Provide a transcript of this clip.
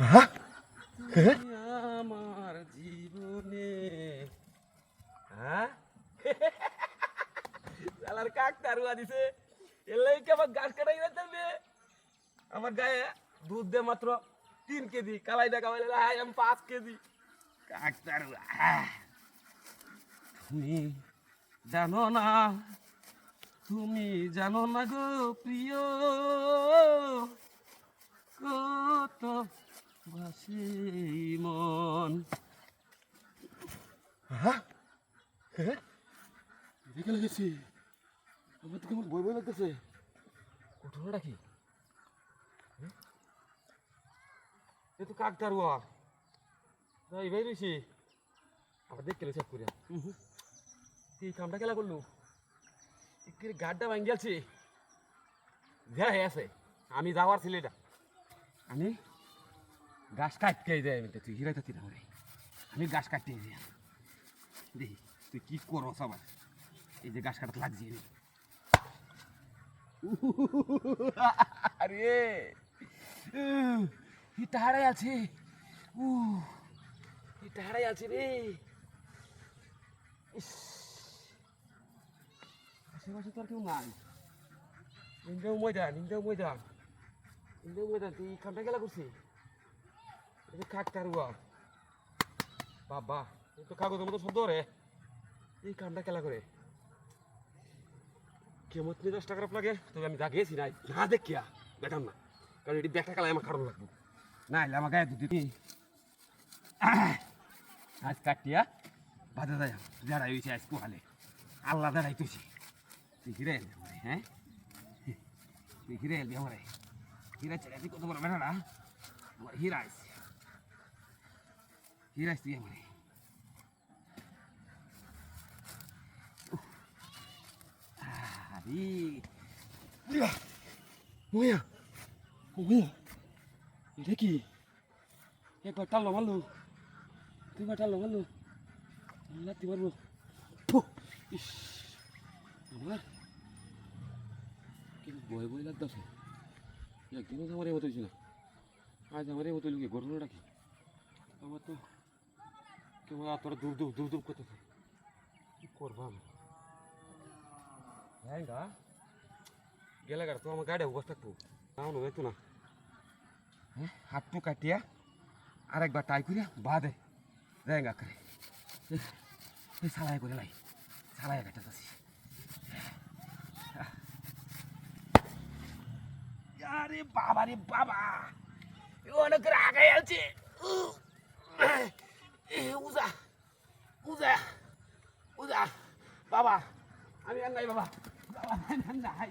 হ্যাঁ? তুমি আমার জীবনে। হ্যাঁ? কাক তারুয়া দিছে। এলাই কি আমার গাছ কাটাই চলবে? আমার গায়ে দুধ দে মাত্র তিন কেজি কালাইটা কামাইলে হাই আমি পাঁচ কেজি। কাক তারুয়া। তুমি জানো না, তুমি জানো না গো প্রিয়। কত বাসে মন। হ্যাঁ দেখে লেগেছি আমার তো কেমন বই বই লাগতেছে। ঘটনাটা কি? এ? তো কাক তারুয়া যাই ভাই রয়েছি আবার দেখ কেলে চেক করিয়া তুই কামটা খেলা করলু? গাড্ডা ভাঙ গেছে। যা আছে। আমি যাওয়ার ছেলেটা আমি? গাছ কাটতে যাই আমি তুই হিরাই থাকি না রে। আমি গাছ কাটতে যাই দেখি তুই কি করো সবার এই যে গাছ কাটাতে লাগছি আমি। আরে এটা হারাই আছে। উ এটা হারাই আছে রে। আশেপাশে তো আর কেউ নাই। ইন্দ্রাও ময়দান ইন্দ্রাও ময়দান ইন্দ্রাও ময়দান তুই খানটা গেলা করছি খাক বাবা, এই তো কাগজের মতো শব্দ রে। এই কামটা খেলা করে? কেমন নিয়ে দশ টাকার লাগে? তবে আমি যা গেছি নাই। না দেখিয়া না। কারণ এটি আমার লাগবে। না গায়ে দিবি। আজ কাটিয়া বাধা দেয় দাঁড়াই হয়েছে আজ পোহালে। আল্লাহ দাঁড়াই তুই তুই হিরে হ্যাঁ? তুই হিরে এলি আমারে। হিরা ছেড়ে কত বড় না? আমার হিরা আইস হিরা তুই আমারে আরে মুয়া মুয়া এটা কি একবার টালো মারলো দুইবার টালো মারলো লাত্তি মারবো ফু, ইস আমার কিন্তু বই বই লাগতেছে একদিনও তো আমার এমতো হয়েছে না আজ আমার এমতো লুকে ঘটনাটা কি আমার তো হ্যাঁ পু কাটিয়া আরেকবার টাই করিয়া বাদে। রেঙ্গা করে। সালাই করে লাই। সালাই কাটা উজা উজা উজা বাবা আমি আর নাই বাবা। বাবা নাই।